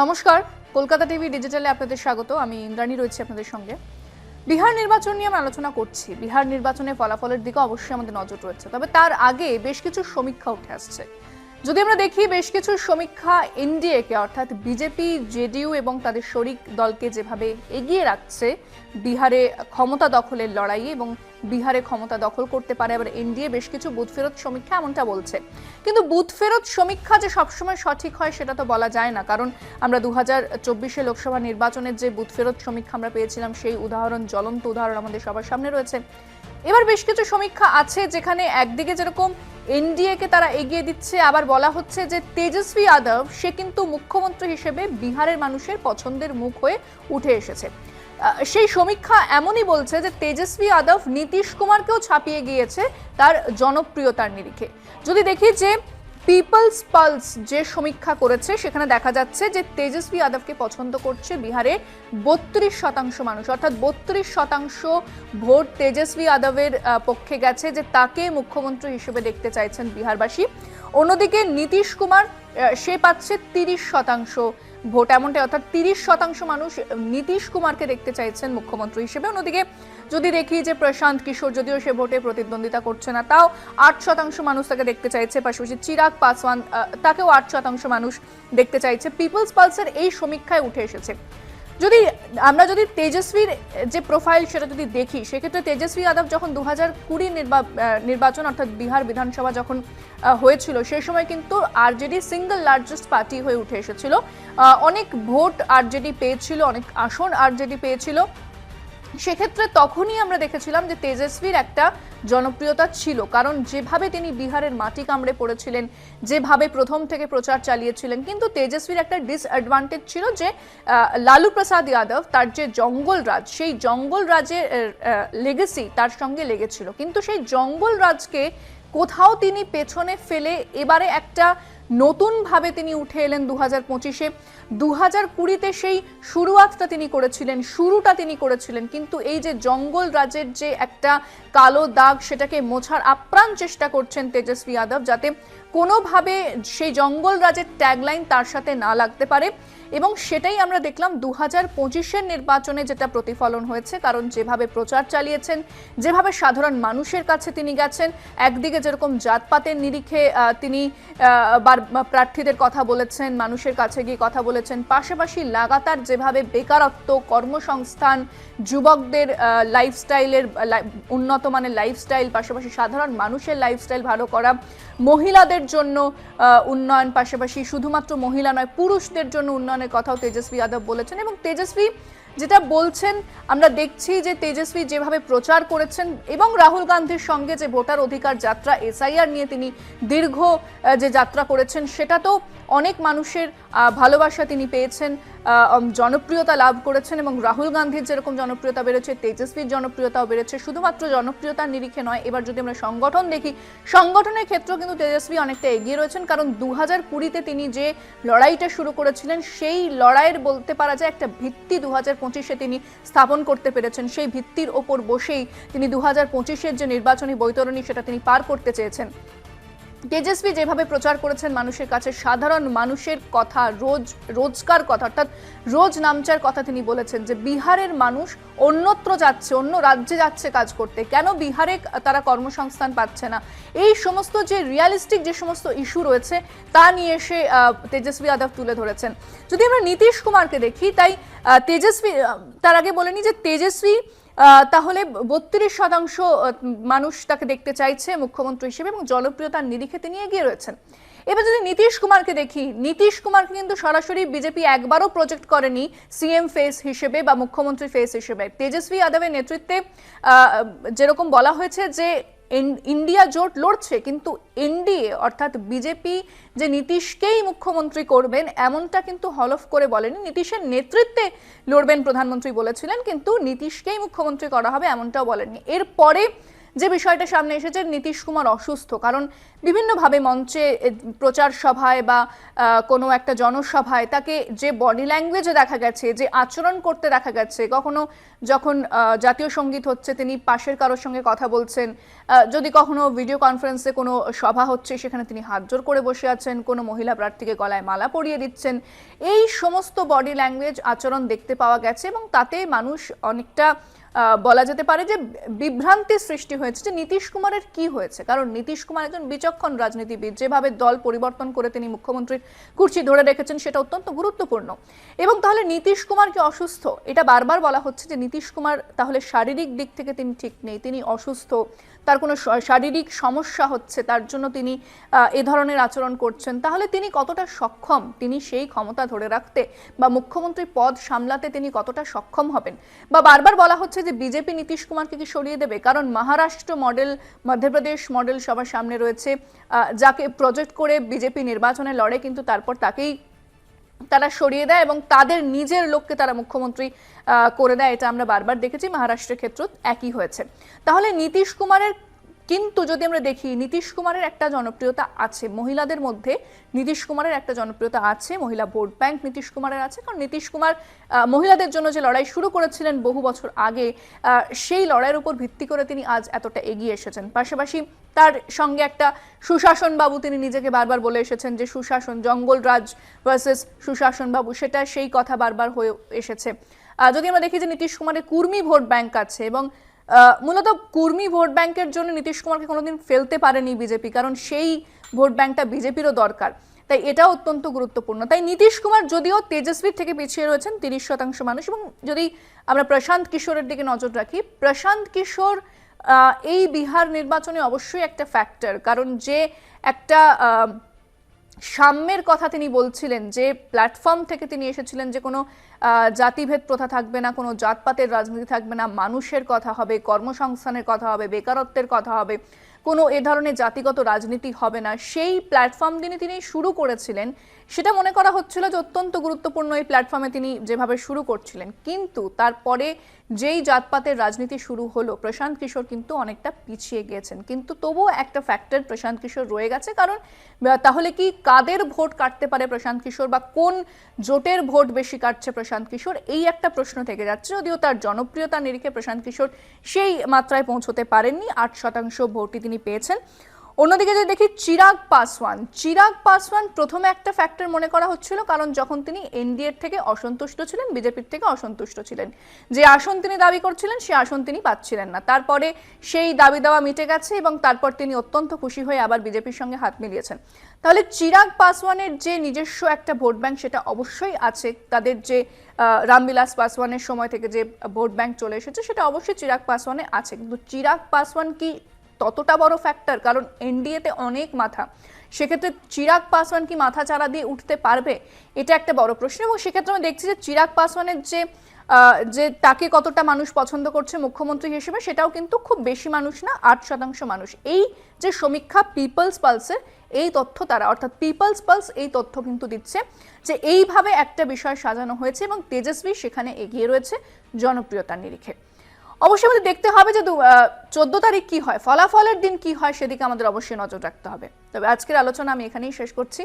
নমস্কার, কলকাতা টিভি ডিজিটালে আপনাদের স্বাগত। আমি ইন্দ্রাণী রয়েছি আপনাদের সঙ্গে। বিহার নির্বাচন নিয়ে আমরা আলোচনা করছি। বিহার নির্বাচনে ফলাফলের দিকে অবশ্যই আমাদের নজর রয়েছে। তবে তার আগে বেশ কিছু সমীক্ষা উঠে আসছে। যদি আমরা দেখি, বেশ কিছু সমীক্ষা এনডিএকে, অর্থাৎ বিজেপি, জেডিইউ এবং তাদের শরিক দলকে যেভাবে এগিয়ে রাখছে, বিহারে ক্ষমতা দখলের লড়াইয়ে এবং বিহারে ক্ষমতা দখল করতে পারে, আবার এনডিএ বেশ কিছু বুথ ফেরত সমীক্ষা এমনটা বলছে। কিন্তু বুথ ফেরত সমীক্ষা যে সবসময় সঠিক হয় সেটা তো বলা যায় না, কারণ আমরা দু হাজার চব্বিশে লোকসভা নির্বাচনের যে বুথ ফেরত সমীক্ষা আমরা পেয়েছিলাম, সেই উদাহরণ, জ্বলন্ত উদাহরণ আমাদের সবার সামনে রয়েছে। এবার বেশ কিছু সমীক্ষা আছে যেখানে একদিকে যেরকম এনডিএ কে তারা এগিয়ে দিচ্ছে, আবার বলা হচ্ছে যে তেজস্বী যাদব, সে কিন্তু মুখ্যমন্ত্রী হিসেবে বিহারের মানুষের পছন্দের মুখ হয়ে উঠে এসেছে। সেই সমীক্ষা এমনই বলছে যে তেজস্বী যাদব নীতিশ কুমারকেও ছাপিয়ে গিয়েছে তার জনপ্রিয়তার নিরিখে। যদি দেখি যে পিপলস পালস যে সমীক্ষা করেছে, সেখানে দেখা যাচ্ছে যে তেজস্বী যাদবকে পছন্দ করছে বিহারে বত্রিশ শতাংশ মানুষ। অর্থাৎ বত্রিশ শতাংশ ভোট তেজস্বী যাদবের পক্ষে গেছে যে তাকে মুখ্যমন্ত্রী হিসেবে দেখতে চাইছেন বিহারবাসী। অন্যদিকে নীতিশ কুমার সে পাচ্ছে তিরিশ শতাংশ ভোট এমনটাই, অর্থাৎ তিরিশ শতাংশ মানুষ নীতিশ কুমারকে দেখতে চাইছেন মুখ্যমন্ত্রী হিসেবে। অন্যদিকে, যদি দেখি যে প্রশান্ত কিশোর, যদিও সে ভোটে প্রতিদ্বন্দ্বিতা করছে না, তাও আট শতাংশ মানুষ তাকে দেখতে চাইছে। পাশাপাশি চিরাগ পাসওয়ান তাকেও আট শতাংশ মানুষ দেখতে চাইছে। পিপলস পালসের এই সমীক্ষায় উঠে এসেছে। যদি আমরা যদি তেজস্বীর যে প্রোফাইল সেটা যদি দেখি, সেক্ষেত্রে তেজস্বী যাদব যখন দু হাজার কুড়ি নির্বাচন অর্থাৎ বিহার বিধানসভা যখন হয়েছিল সেই সময় কিন্তু আরজেডি সিঙ্গেল লার্জেস্ট পার্টি হয়ে উঠে এসেছিল। অনেক ভোট আরজেডি পেয়েছিল, অনেক আসন আরজেডি পেয়েছিল। সেক্ষেত্রে তখনই আমরা দেখেছিলাম যে তেজস্বীর একটা জনপ্রিয়তা ছিল, কারণ যেভাবে তিনি বিহারের মাটি কামড়ে পড়েছিলেন, যেভাবে প্রথম থেকে প্রচার চালিয়েছিলেন, কিন্তু তেজস্বীর একটা ডিসঅ্যাডভান্টেজ ছিল যে লালু প্রসাদ যাদব তার যে জঙ্গল রাজ, সেই জঙ্গল রাজের লেগেসি তার সঙ্গে লেগেছিল। কিন্তু সেই জঙ্গল রাজকে কোথাও তিনি পেছনে ফেলে এবারে একটা নতুনভাবে তিনি উঠে এলেন দু হাজার পঁচিশে। দু হাজার কুড়িতে সেই শুরুয়াতটা তিনি করেছিলেন, শুরুটা তিনি করেছিলেন, কিন্তু এই যে জঙ্গল রাজের যে একটা কালো দাগ, সেটাকে মোছার আপ্রাণ চেষ্টা করছেন তেজস্বী যাদব, যাতে কোনোভাবে সেই জঙ্গল রাজের ট্যাগলাইন তার সাথে না লাগতে পারে। এবং সেটাই আমরা দেখলাম দু হাজার পঁচিশের নির্বাচনে যেটা প্রতিফলন হয়েছে, কারণ যেভাবে প্রচার চালিয়েছেন, যেভাবে সাধারণ মানুষের কাছে তিনি গেছেন, একদিকে যেরকম জাতপাতের নিরিখে তিনি প্রার্থীদের কথা বলেছেন, মানুষের কাছে গিয়ে কথা বলেছেন। পাশাপাশি লাগাতার যেভাবে বেকারত্ব, কর্মসংস্থান, যুবকদের লাইফস্টাইলের উন্নত মানের লাইফস্টাইল পাশাপাশি সাধারণ মানুষের লাইফস্টাইল ভালো করা, মহিলাদের জন্য উন্নয়ন, পাশাপাশি শুধুমাত্র মহিলা নয়, পুরুষদের জন্য উন্নয়নের কথাও তেজস্বী যাদব বলেছেন এবং তেজস্বী যেটা বলছেন, আমরা দেখছি যে তেজস্বী যেভাবে প্রচার করেছেন এবং রাহুল গান্ধীর সঙ্গে যে ভোটার অধিকার যাত্রা, এসআইআর নিয়ে তিনি দীর্ঘ যে যাত্রা করেছেন, সেটা তো অনেক মানুষের ভালোবাসা তিনি পেয়েছেন। জনপ্রিয়তা লাভ করেছেন এবং রাহুল গান্ধীর যেরকম জনপ্রিয়তা বেড়েছে, তেজস্বীর জনপ্রিয়তাও বেড়েছে, শুধুমাত্র জনপ্রিয়তার নিরিখে নয়, এবার যদি আমরা সংগঠন দেখি, সংগঠনের ক্ষেত্রেও কিন্তু তেজস্বী অনেকটা এগিয়ে রয়েছেন, কারণ দু হাজার কুড়িতে তিনি যে লড়াইটা শুরু করেছিলেন, সেই লড়াইয়ের বলতে পারা যায় একটা ভিত্তি দু হাজার পঁচিশে তিনি স্থাপন করতে পেরেছেন, সেই ভিত্তির ওপর বসেই তিনি দু হাজার পঁচিশের যে নির্বাচনী বৈতরণী সেটা তিনি পার করতে চেয়েছেন। তেজস্বী যেভাবে প্রচার করেছেন মানুষের কাছে, সাধারণ মানুষের কথা, রোজ, রোজকার কথা, অর্থাৎ রোজ নামচার কথা তিনি বলেছেন যে বিহারের মানুষ অন্যত্র যাচ্ছে, অন্য রাজ্যে যাচ্ছে কাজ করতে। কেন বিহারে তারা কর্মসংস্থান পাচ্ছে না? এই সমস্ত যে রিয়ালিস্টিক যে সমস্ত ইস্যু রয়েছে, তা নিয়ে এসে তেজস্বী যাদব তুলে ধরেছেন। যদি আমরা নীতিশ কুমারকে দেখি, তাই তেজস্বী তার আগে বলেনি যে তেজস্বী তাহলে বত্রিশ শতাংশ মানুষ তাকে দেখতে চাইছে মুখ্যমন্ত্রী হিসেবে এবং জনপ্রিয়তার নিরিখে তিনি এগিয়ে রয়েছেন। এবার যদি নীতিশ কুমারকে দেখি, নীতিশ কুমারকে কিন্তু সরাসরি বিজেপি একবারও প্রজেক্ট করেনি সিএম ফেস হিসেবে বা মুখ্যমন্ত্রী ফেস হিসেবে। তেজস্বী যাদবের নেতৃত্বে যেরকম বলা হয়েছে যে ইন্ডিয়া জোট লড়ছে, কিন্তু এনডিএ, অর্থাৎ বিজেপি যে নীতিশকেই মুখ্যমন্ত্রী করবেন, এমনটা কিন্তু হলফ করে বলেনি। নীতিশের নেতৃত্বে লড়বেন প্রধানমন্ত্রী বলেছিলেন, কিন্তু নীতিশকেই মুখ্যমন্ত্রী করা হবে, এমনটাও বলেননি। এরপরে যে বিষয়টা সামনে এসেছে, নীতিশ কুমার অসুস্থ। কারণ বিভিন্নভাবে মঞ্চে প্রচার সভায় বা কোনো একটা জনসভায় তাকে যে বডি ল্যাঙ্গুয়েজে দেখা গেছে, যে আচরণ করতে দেখা গেছে, কখনো যখন জাতীয় সংগীত হচ্ছে, তিনি পাশের কারোর সঙ্গে কথা বলছেন যদি কখনো ভিডিও কনফারেন্সে কোনো সভা হচ্ছে, সেখানে তিনি হাত জোর করে বসে আছেন, কোনো মহিলা প্রার্থীকে গলায় মালা পরিয়ে দিচ্ছেন, এই সমস্ত বডি ল্যাঙ্গুয়েজ আচরণ দেখতে পাওয়া গেছে এবং তাতে মানুষ অনেকটা বলা যেতে পারে যে বিভ্রান্তির সৃষ্টি হয়েছে যে নীতিশ কুমারের কি হয়েছে? কারণ নীতিশ কুমার একজন বিচক্ষণ রাজনীতিবিদ, যেভাবে দল পরিবর্তন করে তিনি মুখ্যমন্ত্রীর কুর্সি ধরে রেখেছেন সেটা অত্যন্ত গুরুত্বপূর্ণ। এবং তাহলে নীতিশ কুমার কি অসুস্থ? এটা বারবার বলা হচ্ছে যে নীতিশ কুমার তাহলে শারীরিক দিক থেকে তিনি ঠিক নেই, তিনি অসুস্থ, তার কোনো শারীরিক সমস্যা হচ্ছে, তার জন্য তিনি এ ধরনের আচরণ করছেন। তাহলে তিনি কতটা সক্ষম? তিনি সেই ক্ষমতা ধরে রাখতে বা মুখ্যমন্ত্রী পদ সামলাতে তিনি কতটা সক্ষম হবেন? বা বারবার বলা হচ্ছে যে বিজেপি নীতিশ কুমারকে কি সরিয়ে দেবে? কারণ মহারাষ্ট্র মডেল, মধ্যপ্রদেশ মডেল সবার সামনে রয়েছে যাকে প্রজেক্ট করে বিজেপি নির্বাচনে লড়ে, কিন্তু তারপর তাকেই তারা সরিয়ে দেয় এবং তাদের নিজের লোককে তারা মুখ্যমন্ত্রী করে দেয়। এটা আমরা বারবার দেখেছি, মহারাষ্ট্রের ক্ষেত্র একই হয়েছে। তাহলে নীতিশ কুমারের কিন্তু যদি আমরা দেখি, নীতিশ কুমারের একটা জনপ্রিয়তা আছে। মহিলাদের মধ্যে নীতিশ কুমারের একটা জনপ্রিয়তা আছে। মহিলা ভোট ব্যাংক নীতিশ কুমারের আছে। কারণ নীতিশ কুমার মহিলাদের জন্য যে লড়াই শুরু করেছিলেন বহু বছর আগে সেই লড়াইয়ের উপর ভিত্তি করে তিনি আজ এতটা এগিয়ে এসেছেন। পাশাপাশি তার সঙ্গে একটা সুশাসন বাবু তিনি নিজেকে বারবার বলে এসেছেন যে, সুশাসন জঙ্গল রাজ ভার্সেস সুশাসন বাবু সেটা সেই কথা বারবার হয়ে এসেছে। যদি আমরা দেখি যে, নীতিশ কুমারের কুর্মী ভোট ব্যাংক আছে এবং মূলত কুর্মী ভোট ব্যাংকের জন্য নীতিশ কুমারকে কোনোদিন ফেলতে পারেনি বিজেপি, কারণ সেই ভোট ব্যাংকটা বিজেপিরও দরকার। তাই এটাও অত্যন্ত গুরুত্বপূর্ণ। তাই নীতিশ কুমার যদিও তেজস্বীর থেকে পিছিয়ে রয়েছেন, তিরিশ শতাংশ মানুষ, এবং যদি আমরা প্রশান্ত কিশোরের দিকে নজর রাখি, প্রশান্ত কিশোর এই বিহার নির্বাচনে অবশ্যই একটা ফ্যাক্টর কারণ যে একটা সাম্যের কথা তিনি বলছিলেন, যে প্ল্যাটফর্ম থেকে তিনি এসেছিলেন যে কোনো জাতিভেদ প্রথা থাকবে না, কোনো জাতপাতের রাজনীতি থাকবে না, মানুষের কথা হবে, কর্মসংস্থানের কথা হবে, বেকারত্বের কথা হবে। কোনো এ ধরনের জাতিগত রাজনীতি হবে না। সেই প্ল্যাটফর্ম তিনি তিনি শুরু করেছিলেন, সেটা মনে করা হচ্ছিল যে অত্যন্ত গুরুত্বপূর্ণ এই প্ল্যাটফর্মে তিনি যেভাবে শুরু করছিলেন। কিন্তু তারপরে যেই জাতপাতের রাজনীতি শুরু হলো, প্রশান্ত কিশোর কিন্তু অনেকটা পিছিয়ে গিয়েছেন। কিন্তু তবুও একটা ফ্যাক্টর প্রশান্ত কিশোর রয়ে গেছে। কারণ তাহলে কি কাদের ভোট কাটতে পারে প্রশান্ত কিশোর বা কোন জোটের ভোট বেশি কাটছে প্রশান্ত কিশোর? এই একটা প্রশ্ন থেকে যাচ্ছে। যদিও তার জনপ্রিয়তা নিরিখে প্রশান্ত কিশোর সেই মাত্রায় পৌঁছতে পারেননি। আট শতাংশ ভোটই তিনি পেয়েছেন। অন্যদিকে যদি দেখি চিরাগ পাসওয়ান চিরাগ পাসওয়ান প্রথমে একটা ফ্যাক্টর মনে করা হচ্ছিল কারণ যখন তিনি এনডিএর থেকে অসন্তুষ্ট ছিলেন, বিজেপির থেকে অসন্তুষ্ট ছিলেন। যে আসন তিনি দাবি করছিলেন, সে আসন তিনি পাচ্ছিলেন না। তারপরে সেই দাবি দেওয়া মিটে গেছে এবং তারপর তিনি অত্যন্ত খুশি হয়ে আবার বিজেপির সঙ্গে হাত মিলিয়েছেন। তাহলে চিরাগ পাসওয়ানের যে নিজস্ব একটা ভোট ব্যাংক সেটা অবশ্যই আছে। তাদের যে রামবিলাস পাসওয়ানের সময় থেকে যে ভোট ব্যাংক চলে এসেছে সেটা অবশ্যই চিরাগ পাসওয়ানে আছে। কিন্তু চিরাগ পাসওয়ান কি ততটা বড় ফ্যাক্টর কারণ এনডিএতে অনেক মাথা। সেক্ষেত্রে চিরাগ পাসওয়ান কি মাথা চারা দিয়ে উঠতে পারবে? এটা একটা বড় প্রশ্ন এবং সেক্ষেত্রে আমি দেখছি যে চিরাগ পাসওয়ানের যে যে তাকে কতটা মানুষ পছন্দ করছে মুখ্যমন্ত্রী হিসেবে, সেটাও কিন্তু খুব বেশি মানুষ না, আট শতাংশ মানুষ। এই যে সমীক্ষা পিপলস পালসের এই তথ্য তারা, অর্থাৎ পিপলস পালস এই তথ্য কিন্তু দিচ্ছে যে এইভাবে একটা বিষয় সাজানো হয়েছে এবং তেজস্বী সেখানে এগিয়ে রয়েছে জনপ্রিয়তার নিরিখে। অবশ্যই আমাদের দেখতে হবে যে চোদ্দ তারিখ কি হয়, ফলাফলের দিন কি হয় সেদিকে আমাদের অবশ্যই নজর রাখতে হবে। তবে আজকের আলোচনা আমি এখানেই শেষ করছি।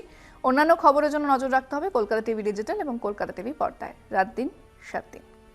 অন্যান্য খবরের জন্য নজর রাখতে হবে কলকাতা টিভি ডিজিটাল এবং কলকাতা টিভি পর্দায়। রাত দিন, সাত দিন।